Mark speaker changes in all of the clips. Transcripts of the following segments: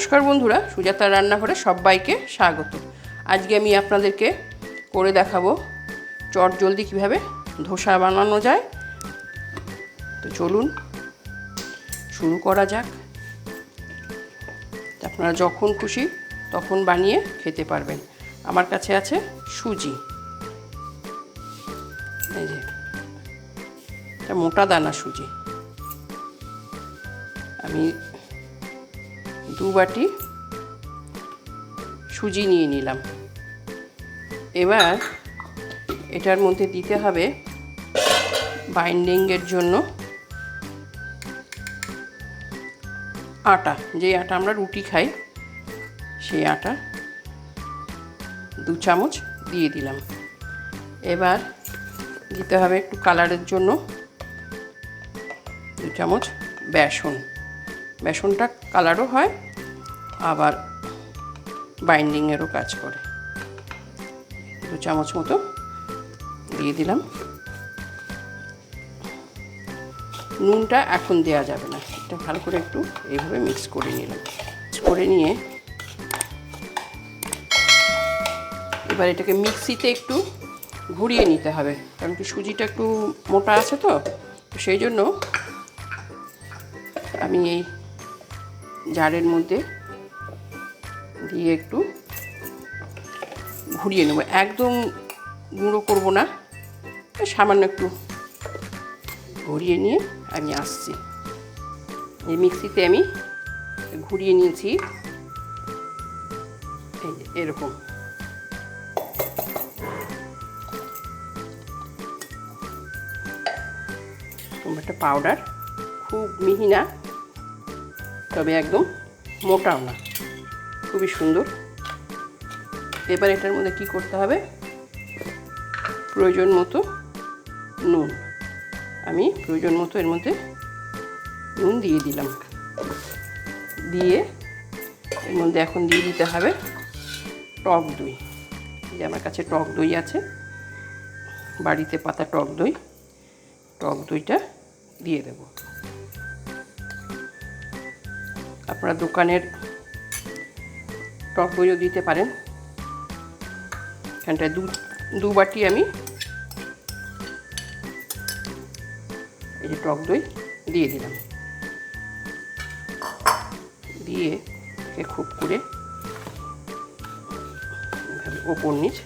Speaker 1: নমস্কার বন্ধুরা, সুজাতার রান্নাঘরে সবাইকে স্বাগত। আজকে আমি আপনাদেরকে করে দেখাবো চট জলদি কীভাবে ধোসা বানানো যায়। তো চলুন, শুরু করা যাক। আপনারা যখন খুশি তখন বানিয়ে খেতে পারবেন। আমার কাছে আছে সুজি। এই যে, এটা মোটা দানা সুজি। আমি দু বাটি সুজি নিয়ে নিলাম। এবার এটার মধ্যে দিতে হবে বাইন্ডিংয়ের জন্য আটা। যে আটা আমরা রুটি খাই, সেই আটা দু চামচ দিয়ে দিলাম। এবার দিতে হবে একটু কালারের জন্য দু চামচ বেসন। বেসনটা কালারও হয় আবার বাইন্ডিংয়েরও কাজ করে। দু চামচ মতো দিয়ে দিলাম। নুনটা এখন দেওয়া যাবে না। এটা ভালো করে একটু এইভাবে মিক্স করে নিলাম। মিক্স করে নিয়ে এবার এটাকে মিক্সিতে একটু ঘুরিয়ে নিতে হবে। কারণ কি সুজিটা একটু মোটা আছে তো সেই জন্য আমি এই জারের মধ্যে দিয়ে একটু ঘুরিয়ে নেব। একদম গুঁড়ো করব না। সামান্য একটু ঘুরিয়ে নিয়ে আমি আসছি। এই মিক্সিতে আমি ঘুরিয়ে নিয়েছি। এই এরকম। একটা পাউডার খুব মিহি না, তবে একদম মোটাও না। খুবই সুন্দর। এবার এটার মধ্যে কি করতে হবে? প্রয়োজন মতো নুন। আমি প্রয়োজন মতো এর মধ্যে নুন দিয়ে দিলাম। দিয়ে এর মধ্যে এখন দিয়ে দিতে হবে টক দই। যে আমার কাছে টক দই আছে। বাড়িতে পাতা টক দই। টক দইটা দিয়ে দেব। আপনারা দোকানের টক দইও দিতে পারেন। এখানটায় দু দু বাটি আমি এই যে টক দই দিয়ে দিলাম। দিয়ে খুব করে ওপর নিচ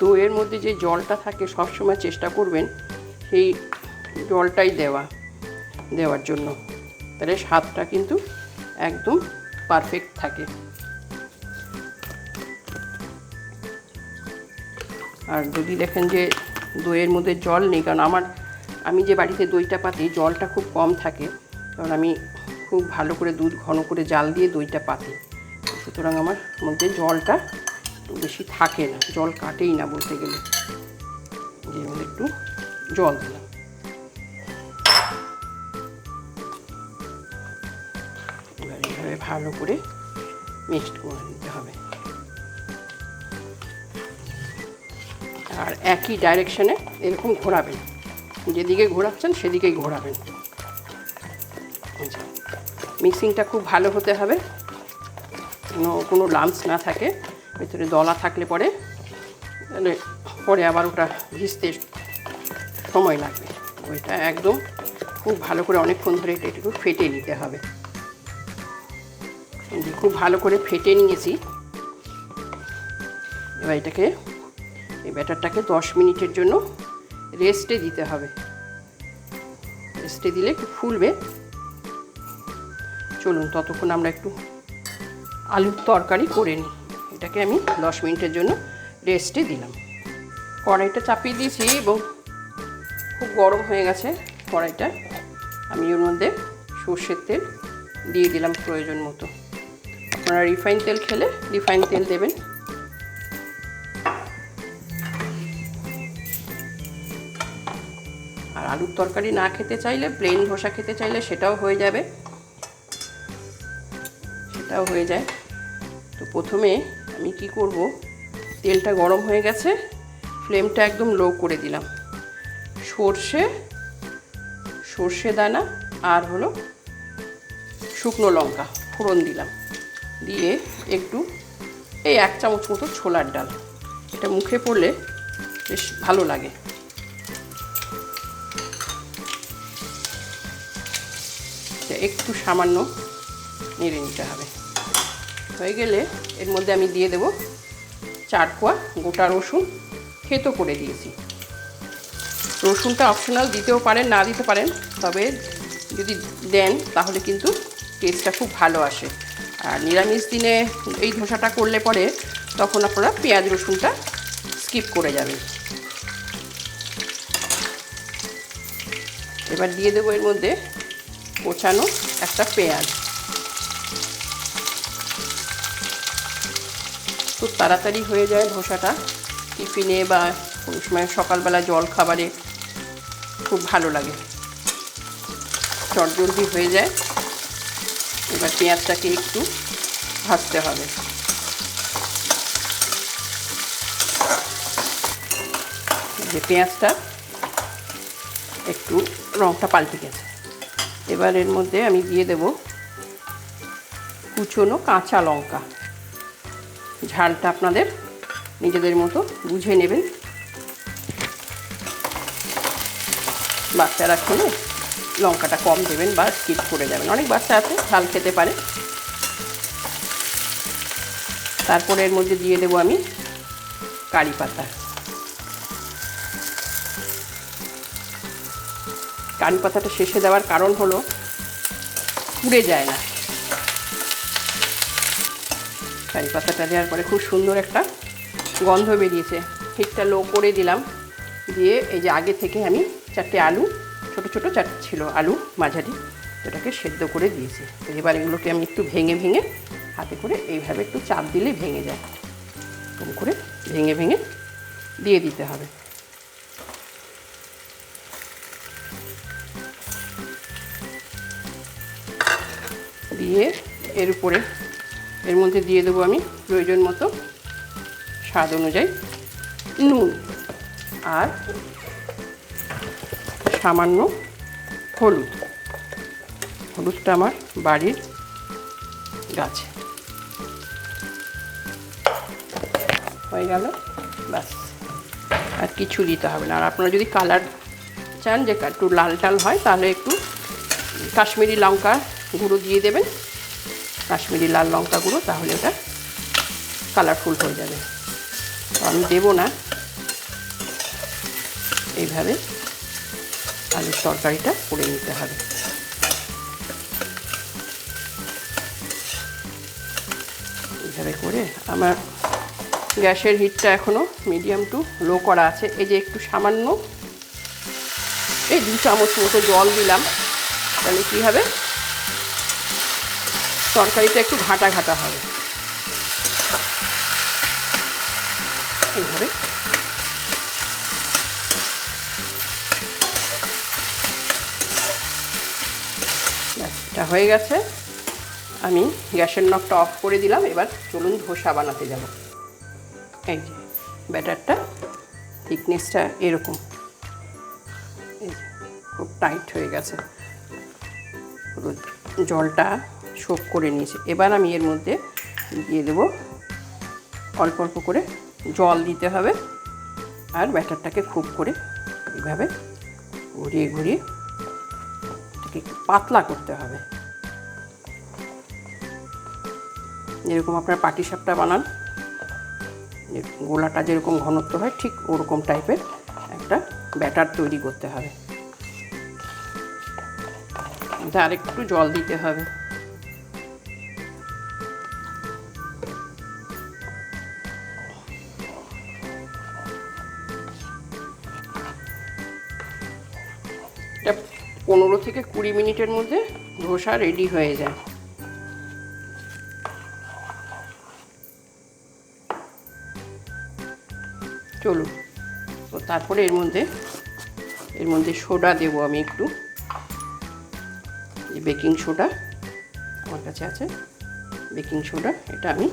Speaker 1: দইয়ের মধ্যে যে জলটা থাকে সবসময় চেষ্টা করবেন সেই জলটাই দেওয়া। দেওয়ার জন্য। তাহলে স্বাদটা কিন্তু একদম পারফেক্ট থাকে। আর যদি দেখেন যে দইয়ের মধ্যে জল নেই, কারণ আমার, আমি যে বাড়িতে দইটা পাতি, জলটা খুব কম থাকে। কারণ আমি খুব ভালো করে দুধ, ঘন করে জাল দিয়ে দইটা পাতি। সুতরাং আমার মধ্যে জলটা একটু বেশি থাকে না, জল কাটেই না বলতে গেলে। যে একটু জল দিলাম। ভালো করে মিক্সড করে নিতে হবে। আর একই ডাইরেকশনে এরকম ঘোরাবেন। যেদিকে ঘোরাচ্ছেন সেদিকেই ঘোরাবেন। মিক্সিংটা খুব ভালো হতে হবে। কোনো কোনো লামস না থাকে। ভেতরে দলা থাকলে পরে, তাহলে পরে আবার ওটা ভিজতে সময় লাগবে। ওইটা একদম খুব ভালো করে অনেকক্ষণ ধরে এটা একটু ফেটে নিতে হবে। খুব ভালো করে ফেটে নিয়েছি। এবার এটাকে, এই ব্যাটারটাকে দশ মিনিটের জন্য রেস্টে দিতে হবে। রেস্টে দিলে একটু ফুলবে। চলুন, ততক্ষণ আমরা একটু আলুর তরকারি করে নিই। এটাকে আমি দশ মিনিটের জন্য রেস্টে দিলাম। কড়াইটা চাপিয়ে দিয়েছি এবং খুব গরম হয়ে গেছে কড়াইটা। আমি ওর মধ্যে সর্ষের তেল দিয়ে দিলাম প্রয়োজন মতো। আপনারা রিফাইন তেল খেলে রিফাইন তেল দেবেন। আর আলুর তরকারি না খেতে চাইলে প্লেন ধোসা খেতে চাইলে সেটাও হয়ে যাবে। সেটাও হয়ে যায়। তো প্রথমে আমি কি করব? তেলটা গরম হয়ে গেছে ফ্লেমটা একদম লো করে দিলাম। সর্ষে সর্ষে দানা আর হলো শুকনো লঙ্কা ফোড়ন দিলাম। দিয়ে একটু এই এক চামচ মতো ছোলার ডাল। এটা মুখে পড়লে বেশ ভালো লাগে। একটু সামান্য নেড়ে নিতে হবে। হয়ে গেলে এর মধ্যে আমি দিয়ে দেব চার কোয়া গোটা রসুন, থেতো করে দিয়েছি। রসুনটা অপশনাল দিতেও পারেন, না দিতে পারেন, তবে যদি দেন তাহলে কিন্তু টেস্টটা খুব ভালো আসে। আর নিরামিষ দিনে এই ধোসাটা করলে পরে তখন আপনারা পেঁয়াজ রসুনটা স্কিপ করে যাবেন। এবার দিয়ে দেবো এর মধ্যে কোচানো একটা পেঁয়াজ। খুব তাড়াতাড়ি হয়ে যায় ধোসাটা। টিফিনে বা কোনো সময় সকালবেলা জল খাবারে খুব ভালো লাগে। চটজলদি হয়ে যায়। এবার পেঁয়াজটাকে একটু ভাজতে হবে। যে পেঁয়াজটা একটু রঙটা পাল্টে গেছে। এবার এর মধ্যে আমি দিয়ে দেব কুচনো কাঁচা লঙ্কা। ঝালটা আপনাদের নিজেদের মতো বুঝে নেবেন। বাচ্চারা খেলে লঙ্কাটা কম দেবেন বা স্কিপ করে যাবেন। অনেক বাচ্চা আছে, ঝাল খেতে পারে। তারপরে এর মধ্যে দিয়ে দেবো আমি কারি পাতা। কারি পাতাটা শেষে দেওয়ার কারণ হলো, পুড়ে যায় না। কারি পাতাটা দেওয়ার পরে খুব সুন্দর একটা গন্ধ বেরিয়েছে। হিটটা লো করে দিলাম। দিয়ে এই যে আগে থেকে আমি চারটে আলু ছোট ছোট চারটে ছিল, আলু, মাঝারি। ওটাকে সেদ্ধ করে দিয়েছি। তো এবার এগুলোকে আমি একটু ভেঙে ভেঙে হাতে করে এইভাবে একটু চাপ দিলে ভেঙে যায়। এরকম করে ভেঙে ভেঙে দিয়ে দিতে হবে। দিয়ে এর উপরে, এর মধ্যে দিয়ে দেবো আমি প্রয়োজন মতো স্বাদ অনুযায়ী নুন। আর সামান্য হলুদ। হলুদটা আমার বাড়ির গাছে। হয়ে গেল, ব্যাস। আর কিছু দিতে হবে না। আর আপনারা যদি কালার চান, যে একটু লাল টাল হয়, তাহলে একটু কাশ্মীরি লঙ্কা গুঁড়ো দিয়ে দেবেন। কাশ্মীরি লাল লঙ্কা গুঁড়ো, তাহলে ওটা কালারফুল হয়ে যাবে। আমি দেবো না। এইভাবে আলুর তরকারিটা করে নিতে হবে। এইভাবে করে আমার গ্যাসের হিটটা এখনও মিডিয়াম টু লো করা আছে। এই যে একটু সামান্য এই দু চামচ মতো জল দিলাম। তাহলে কী হবে? তরকারিটা একটু ঘাটা ঘাটা হবে। এইভাবে এটা হয়ে গেছে। আমি গ্যাসের নখটা অফ করে দিলাম, এবার চলুন ধোসা বানাতে যাব। এই যে, ব্যাটারটা থিকনেসটা এরকম। খুব টাইট হয়ে গেছে। জলটা শোক করে নিয়েছে। এবার আমি এর মধ্যে দিয়ে দেব, অল্প অল্প করে জল দিতে হবে। আর ব্যাটারটাকে খুব করে এইভাবে ঘুরিয়ে ঘুরিয়ে পাতলা করতে হবে। যেরকম আপনার পাটি সাপটা বানান গোলাটা যেরকম ঘনত্ব হয়, ঠিক ওরকম টাইপের একটা ব্যাটার তৈরি করতে হবে। আরেকটু জল দিতে হবে। এটা পনেরো থেকে কুড়ি মিনিটের মধ্যে ধোসা রেডি হয়ে যায়। চলুন। তো তারপরে এর মধ্যে এর মধ্যে সোডা দেবো আমি একটু। এই বেকিং সোডা আমার কাছে আছে। বেকিং সোডা, এটা আমি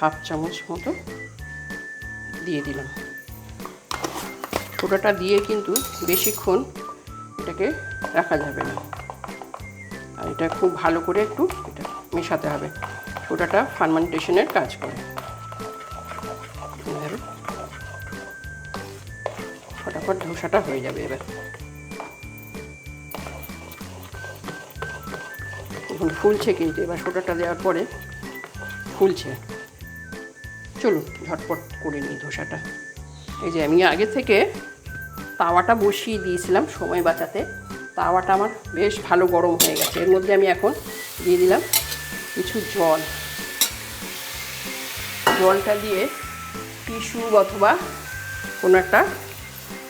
Speaker 1: হাফ চামচ মতো দিয়ে দিলাম। সোডাটা দিয়ে কিন্তু বেশিক্ষণ এটাকে রাখা যাবে না। আর এটা খুব ভালো করে একটু এটা মেশাতে হবে। সোডাটা ফার্মেন্টেশনের কাজ করে। ফটাফট ধোসাটা হয়ে যাবে এবার। এখন ফুলছে কিন্তু, এবার সোডাটা দেওয়ার পরে ফুলছে। চলুন, ঝটপট করে নিই ধোসাটা এই যে আমি আগে থেকে তাওয়াটা বসিয়ে দিয়েছিলাম সময় বাঁচাতে। তাওয়াটা আমার বেশ ভালো গরম হয়ে গেছে। এর মধ্যে আমি এখন দিয়ে দিলাম কিছু জল। জলটা দিয়ে টিস্যু অথবা কোনো একটা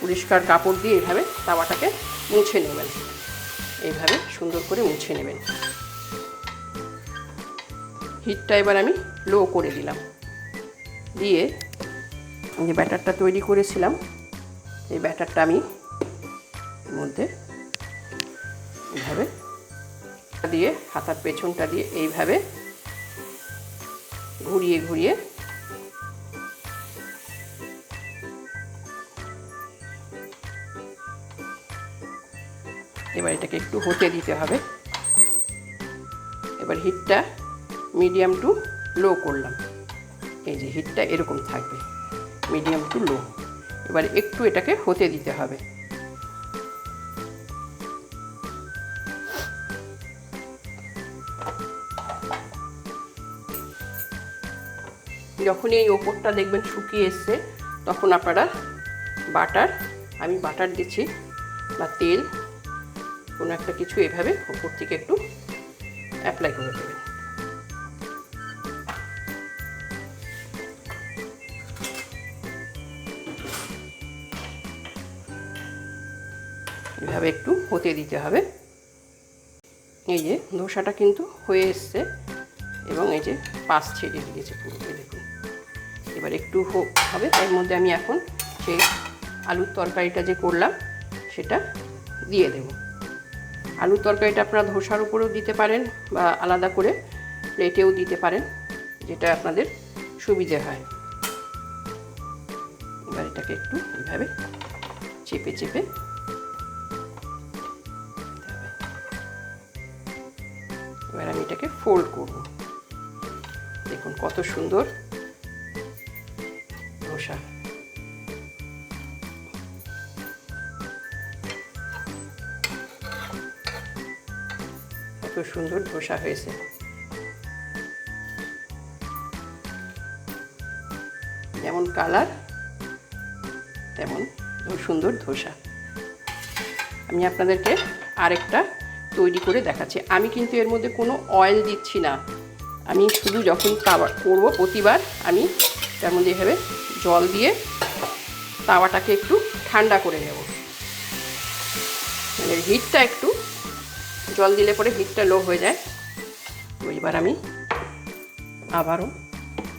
Speaker 1: পরিষ্কার কাপড় দিয়ে এভাবে তাওয়াটাকে মুছে নেবেন। এইভাবে সুন্দর করে মুছে নেবেন। হিটটা এবার আমি লো করে দিলাম। দিয়ে যে ব্যাটারটা তৈরি করেছিলাম, এই ব্যাটারটা আমি মধ্যে এইভাবে দিয়ে, হাতার পেছনটা দিয়ে এইভাবে ঘুরিয়ে ঘুরিয়ে এবার এটাকে একটু হতে দিতে হবে। এবার হিটটা মিডিয়াম টু লো করলাম। এই যে হিটটা এরকম থাকবে মিডিয়াম টু লো এবার একটু এটাকে হতে দিতে হবে। যখন এই ওপরটা দেখবেন শুকিয়ে এসছে, তখন আপনারা বাটার, আমি বাটার দিচ্ছি, বা তেল কোনো একটা কিছু এভাবে ওপর থেকে একটু অ্যাপ্লাই করে দেবেন এভাবে একটু হতে দিতে হবে। এই যে ধোসাটা কিন্তু হয়ে এসছে এবং এই যে পাশ ছেড়ে দিয়েছে পুরো দেখুন। এবার একটু হবে, তার মধ্যে আমি এখন সেই আলুর তরকারিটা যে করলাম সেটা দিয়ে দেব। আলুর তরকারিটা আপনারা ধোসার উপরেও দিতে পারেন বা আলাদা করে প্লেটেও দিতে পারেন, যেটা আপনাদের সুবিধে হয়। এবার এটাকে একটু এইভাবে চেপে চেপে এবার আমি এটাকে ফোল্ড করব। দেখুন কত সুন্দর ধোসা। কত সুন্দর ধোসা হয়েছে। যেমন কালার, তেমন সুন্দর ধোসা। আমি আপনাদেরকে আরেকটা তৈরি করে দেখাচ্ছি। আমি কিন্তু এর মধ্যে কোনো অয়েল দিচ্ছি না। আমি শুধু যখন তাওয়া করব প্রতিবার, আমি তার মধ্যে এভাবে জল দিয়ে তাওয়াটাকে একটু ঠান্ডা করে নেব। মানে হিটটা একটু জল দিলে পরে হিটটা লো হয়ে যায়। তো এবার আমি আবারও,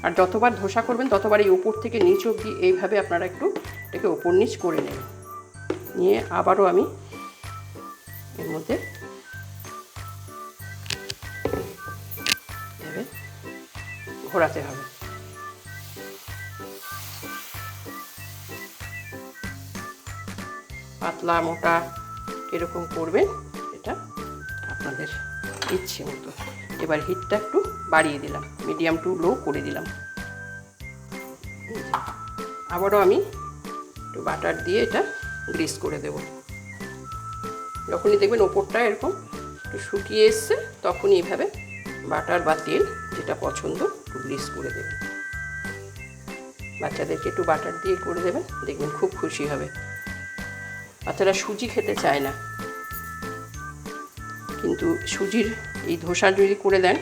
Speaker 1: আর যতবার ধোসা করবেন ততবার এই উপর থেকে নিচ অবধি এইভাবে আপনারা একটু এটাকে ওপর নিচ করে নেবেন। নিয়ে আবারও আমি এর মধ্যে ঘোরাতে হবে। পাতলা মোটা এরকম করবেন। ইচ্ছে মতো। এবার হিটটা একটু বাড়িয়ে দিলাম মিডিয়াম টু লো করে দিলাম। আবারও আমি একটু বাটার দিয়ে এটা গ্রিস করে দেব। যখনই দেখবেন ওপরটা এরকম একটু শুকিয়ে এসছে, তখনই এইভাবে বাটার বা তেল যেটা পছন্দ একটু গ্রিস করে দেবেন। বাচ্চাদেরকে একটু বাটার দিয়ে করে দেবেন, দেখবেন খুব খুশি হবে। বাচ্চারা সুজি খেতে চায় না। কিন্তু সুজির এই ধোসা যদি করে দেন,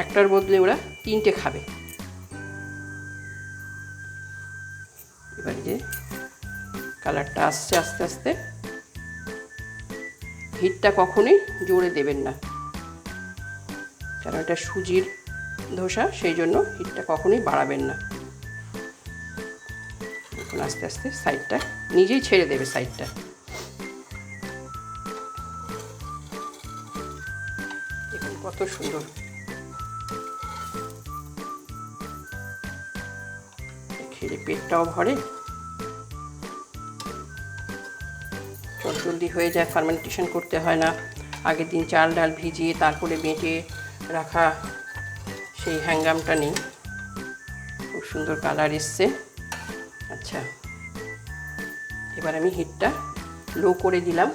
Speaker 1: একটার বদলে ওরা তিনটে খাবে। এবার যে কালারটা আসছে আস্তে আস্তে, হিটটা কখনোই জোরে দেবেন না। কারণ এটা সুজির ধোসা, সেই জন্য হিটটা কখনোই বাড়াবেন না। এখন আস্তে আস্তে সাইডটা নিজেই ছেড়ে দেবে সাইডটা কত সুন্দর। খেলে পেটটাও ভরে। জলদি হয়ে যায় ফার্মেন্টেশন করতে হয় না। আগের দিন চাল ডাল ভিজিয়ে তারপরে বেটে রাখা সেই হ্যাঙ্গামটা নেই। খুব সুন্দর কালার এসছে। আচ্ছা এবার আমি হিটটা লো করে দিলাম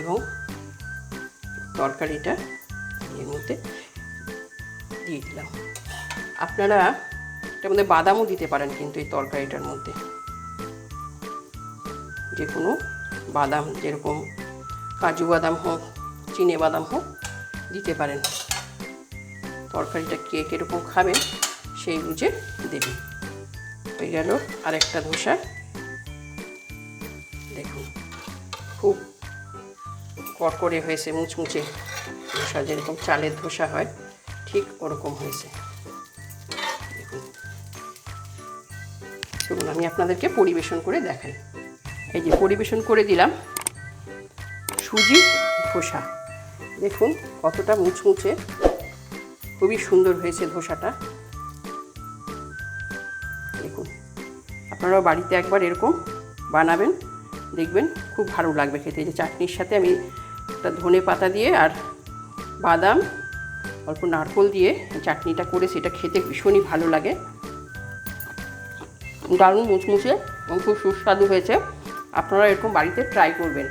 Speaker 1: এবং তরকারিটা এর মধ্যে দিয়ে দিলাম। আপনারা এটার মধ্যে বাদামও দিতে পারেন কিন্তু এই তরকারিটার মধ্যে। যে কোনো বাদাম যেরকম কাজু বাদাম হোক, চিনে বাদাম হোক, দিতে পারেন। তরকারিটা কে কীরকম খাবেন সেই বুঝে দেবেন হয়ে গেল আরেকটা ধোসা। দেখুন, খুব কড়কড়ে হয়েছে, মুচমুচে। ধোসা, যেরকম চালের ধোসা হয়, ঠিক ওরকম হয়েছে। চলুন, আমি আপনাদেরকে পরিবেশন করে দেখাই। এই যে পরিবেশন করে দিলাম সুজি ধোসা। দেখুন, কতটা মুচমুচে, খুবই সুন্দর হয়েছে ধোসাটা। দেখুন, আপনারাও বাড়িতে একবার এরকম বানাবেন, দেখবেন, খুব ভালো লাগবে খেতে। যে চাটনির সাথে আমি একটা ধনে পাতা দিয়ে আর বাদাম, অল্প নারকোল দিয়ে চাটনিটা করে সেটা খেতে ভীষণই ভালো লাগে। দারুণ মুচমুচে এবং খুব সুস্বাদু হয়েছে। আপনারা এরকম বাড়িতে ট্রাই করবেন।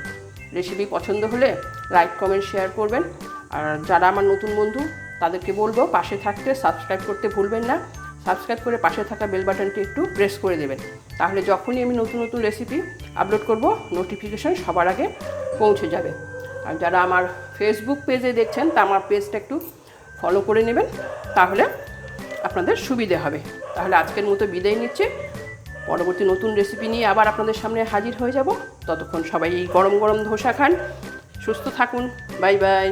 Speaker 1: রেসিপি পছন্দ হলে লাইক কমেন্ট শেয়ার করবেন। আর যারা আমার নতুন বন্ধু, তাদেরকে বলব পাশে থাকতে সাবস্ক্রাইব করতে ভুলবেন না। সাবস্ক্রাইব করে পাশে থাকা বেল বাটনটি একটু প্রেস করে দেবেন। তাহলে যখনই আমি নতুন নতুন রেসিপি আপলোড করব নোটিফিকেশন সবার আগে পৌঁছে যাবে। আর যারা আমার ফেসবুক পেজে দেখছেন, তা আমার পেজটা একটু ফলো করে নেবেন, তাহলে আপনাদের সুবিধে হবে। তাহলে আজকের মতো বিদায় নিচ্ছে। পরবর্তী নতুন রেসিপি নিয়ে আবার আপনাদের সামনে হাজির হয়ে যাব। ততক্ষণ সবাই এই গরম গরম ধোসা খান, সুস্থ থাকুন বাই বাই